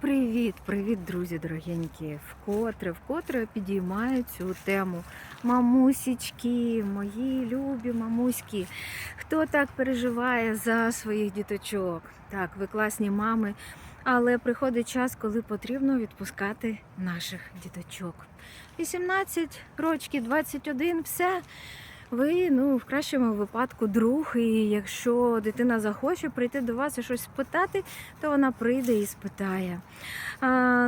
Привіт, привіт, друзі дорогенькі. Вкотре, вкотре підіймаю цю тему. Мамусічки, мої любі мамуськи. Хто так переживає за своїх діточок? Так, ви класні мами, але приходить час, коли потрібно відпускати наших діточок. 18 років, 21, все. Ви, ну, в кращому випадку, друг, і якщо дитина захоче прийти до вас і щось спитати, то вона прийде і спитає.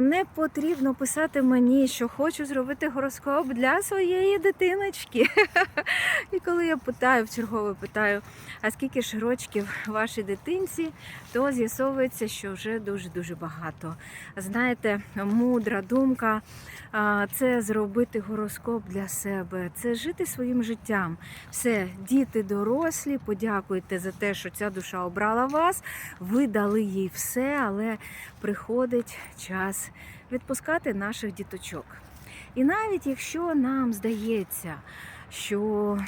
Не потрібно писати мені, що хочу зробити гороскоп для своєї дитиночки. І коли я питаю, вчергове питаю, а скільки ж рочків вашій дитинці, то з'ясовується, що вже дуже-дуже багато. Знаєте, мудра думка це зробити гороскоп для себе, це жити своїм життям. Все, діти дорослі, подякуйте за те, що ця душа обрала вас. Ви дали їй все, але приходить час відпускати наших діточок. І навіть якщо нам здається, що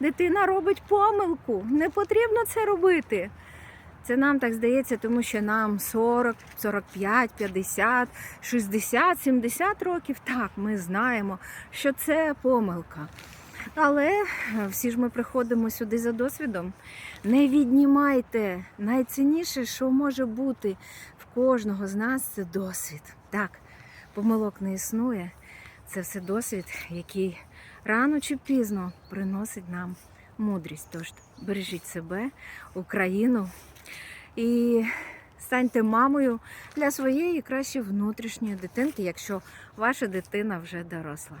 дитина робить помилку, не потрібно це робити. Це нам так здається, тому що нам 40, 45, 50, 60, 70 років. Так, ми знаємо, що це помилка. Але всі ж ми приходимо сюди за досвідом. Не віднімайте. Найцінніше, що може бути в кожного з нас, це досвід. Так, помилок не існує. Це все досвід, який рано чи пізно приносить нам мудрість. Тож бережіть себе, Україну і станьте мамою для своєї краще внутрішньої дитинки, якщо ваша дитина вже доросла.